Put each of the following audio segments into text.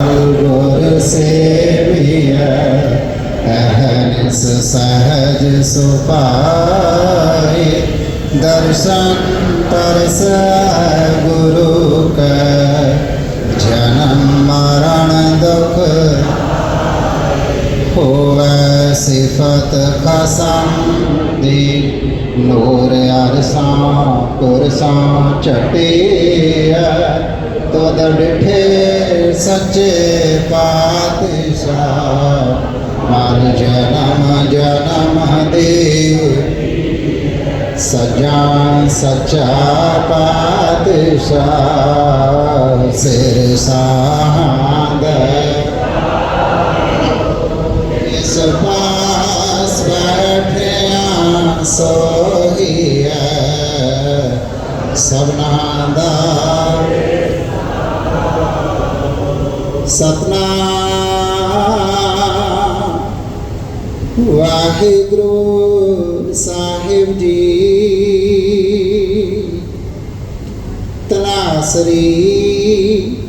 ਗੁਰ ਸੇਵੀਐ ਅਹਨਿਸ ਸਹਜ ਸੁਪਾਏ ਦਰਸ਼ਨ ਤਰਸ ਗੁਰੂ ਕੈ ਜਨਮ ਮਰਨ ਦੁਖ ਹੋਵੇ ਸਿਫਤ ਖਸਮ ਦੀ ਨੂਰ ਅਰਸਾਂ ਕੁਰਸਾਂ ਚਟਿਆ ਸੱਚੇ ਪਾਤਸ਼ਾਹ, ਮਨ ਜਨਮ ਜਨਮ ਦੇ। ਸਜਾ ਸੱਚਾ ਪਾਤਸ਼ਾਹ, ਸਿਰ ਸਾਹੰਦ ਇਸ ਪਾਸ ਬੈਠਿਆ ਸੋਹੀਐ ਸਭਨਾ ਦਾ ਸਤਨਾਮ। ਵਾਹਿਗੁਰੂ ਸਾਹਿਬ ਜੀ। ਤਨਾਸਰੀ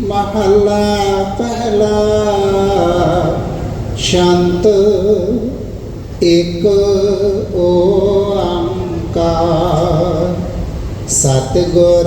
ਮਹੱਲਾ ਪਹਿਲਾ। ਸ਼ਾਂਤ ਇੱਕ ਓੰਕਾਰ ਸਤਿਗੁਰ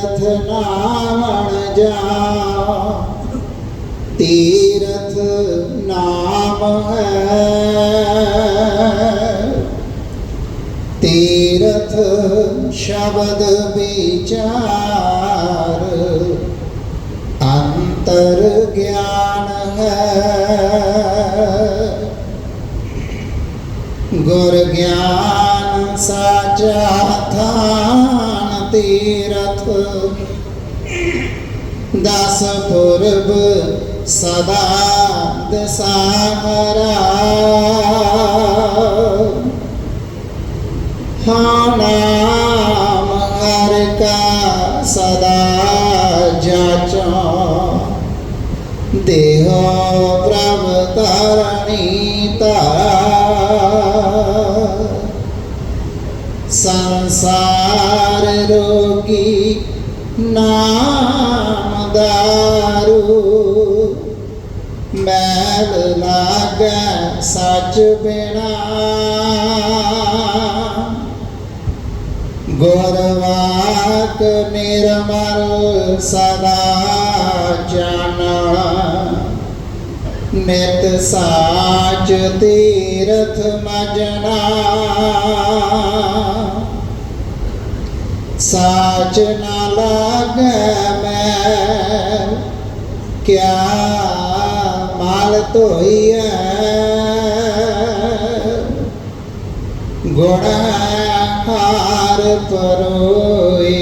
ਤੀਰਥ ਨਾਵਣ ਜਾ ਤੀਰਥ ਨਾਮ ਹੈ। ਤੀਰਥ ਸ਼ਬਦ ਵਿਚਾਰ ਅੰਤਰ ਗਿਆਨ ਹੈ। ਗੁਰ ਗਿਆਨ ਸਾਚਾ ਥਾਨ ਤੀਰਥ ਦਸ ਪੁਰਬ ਸਦਾ ਦਸਾਹਰਾ ਹਾਂ ਹਰ ਕਾ ਸਦਾ ਜਾਚੋ। ਦੇਹੋ ਪ੍ਰਭ ਤਰਣੀ ਧਾਰਾ। ਸੰਸਾਰ ਰੋਗੀ ਨਾਮ ਦਾਰੂ ਮੈਲ ਲਾਗੈ ਸੱਚ ਬਿਨਾ ਗੁਰਵਾਕ ਨਿਰਮਲ ਸਦਾ ਜਾਣਾ ਨਿਤ ਸਾਚ ਤੀਰਥ ਮਜਨਾ ਸਾਚ ਨਾ ਲਾਗੈ ਮੈਂ, ਕਿਆ ਮਾਲ ਧੋਈਐ? ਗੁਣ ਹਾਰ ਪਰੋਏ,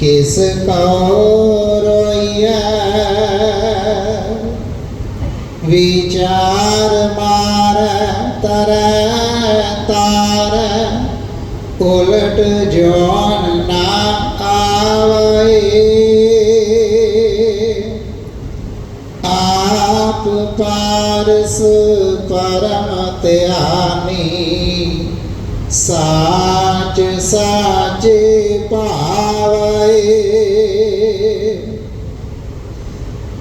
ਕਿਸ ਕਉ ਰੋਈਐ? ਵਿਚਾਰ ਮਾਰ ਤਰ ਤਾਰ ਉਲਟ ਜੋਨ ਨਾ ਆਵੇ। ਆਪ ਪਾਰਸ ਪਰਮ ਧਿਆਨੀ, ਸਾਚ ਸਾਚੇ ਪਾਵੇ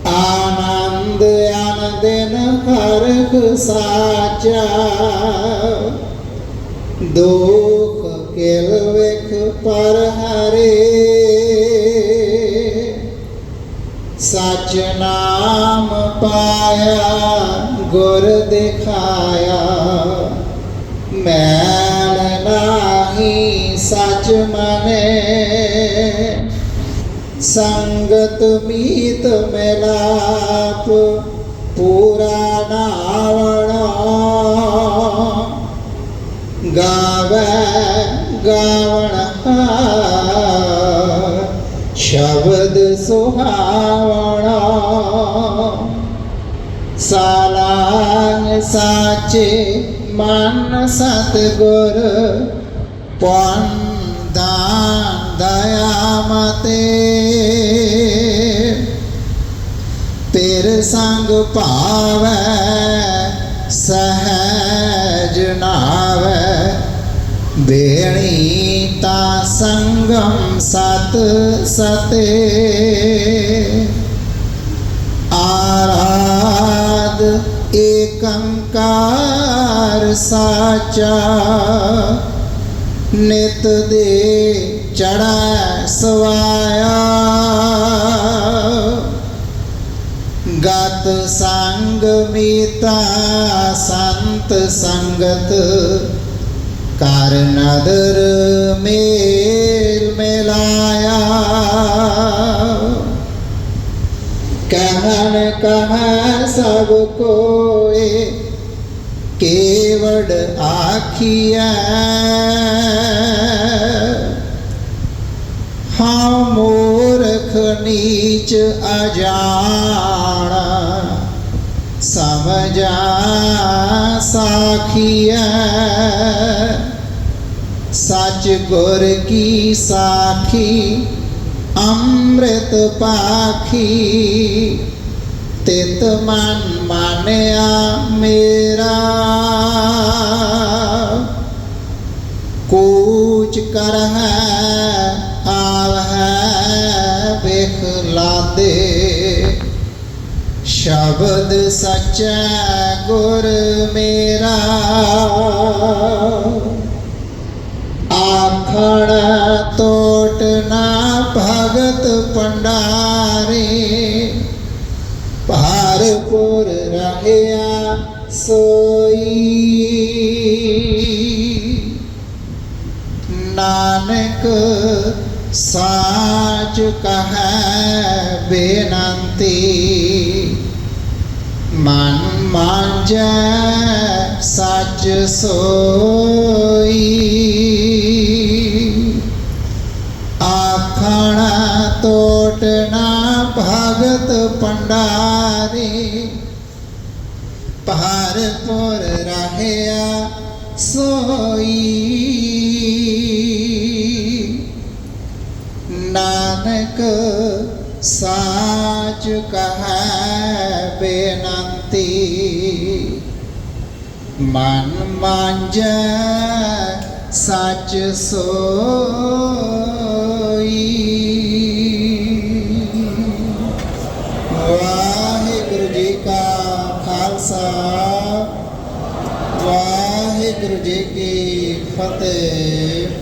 ਆਨੰਦ ਅਨ ਦਿਨ ਹਰਖ ਸਾਚਾ, ਦੁਖ ਕਿਲ ਵਿਖ ਪਰ ਹਰੇ। ਸਚ ਨਾਮ ਪਾਇਆ, ਗੁਰ ਦਿਖਾਇਆ। ਮੈਲ ਨਾਹੀ ਸਚ ਮਨੇ। ਸੰਗਤ ਮੀਤ ਮਿਲਾਪ ਗਾਵੇ ਗਾਵਣ ਹਾਰ, ਸ਼ਬਦ ਸੁਹਾਵਣਾ। ਸਾਲਾਂਗ ਸਾਚੇ ਮਨ ਸਤਗੁਰ ਪਵਨ ਦਾਨ ਦਇਆ ਮਤੇ ਤੇਰ ਸੰਗ ਭਾਵੈ ਸਹਿਜ ਨਾਵੈ। ਬੇਣੀ ਤਾ ਸੰਗਮ ਸਤ ਸਤੇ। ਆਰਾਧ ਏਕੰਕਾਰ ਸਾਚਾ। ਨਿਤ ਦੇ ਚੜੈ ਸਵਾਇਆ। ਗਤ ਸੰਗ ਮੀਤਾ ਸੰਤ ਸੰਗਤ ਕਰ ਨਦਰ ਮੇਲ ਮਿਲਾਇਆ। ਕਹਿਣ ਕਹੈ ਸਭ ਕੋਏ ਕੇਵੜ ਆਖੀਐ। ਹਾਂ ਮੂਰਖ ਨੀਚ ਅਜਾਣ, ਸਮਝਾ ਸਾਖੀਐ। ਸੱਚ ਗੁਰ ਕੀ ਸਾਖੀ, ਅੰਮ੍ਰਿਤ ਪਾਖੀ। ਤਿਤ ਮਨ ਮਾਨਿਆ ਮੇਰਾ। ਕੂਚ ਕਰ ਹੈ ਆਵ ਹੈ ਵੇਖ ਲਾਦੇ। ਸ਼ਬਦ ਸੱਚਾ ਗੁਰ ਮੇਰਾ। ਆਖਣ ਤੋਟ ਨਾ ਭਗਤ ਪੰਡਾਰੇ ਭਾਰਪੁਰ ਰਹਿਆ ਸੋਈ। ਨਾਨਕ ਸਾਚ ਕਹੈ ਬੇਨੰਤੀ। ਮਨ ਮਾਂਜੈ ਸੱਚ ਸੋਈ। ਭਗਤ ਪੰਡਾਰੇ ਭਾਰਪੁਰ ਰਹਿਆ ਸੋਈ। ਨਾਨਕ ਸਾਚ ਕਹੈ ਬੇਨੰਤੀ ਮਨ ਮਾਂਜੈ ਸੱਚ ਸੋਈ ਵਾਹਿਗੁਰੂ ਜੀ ਕੀ ਫਤਿਹ।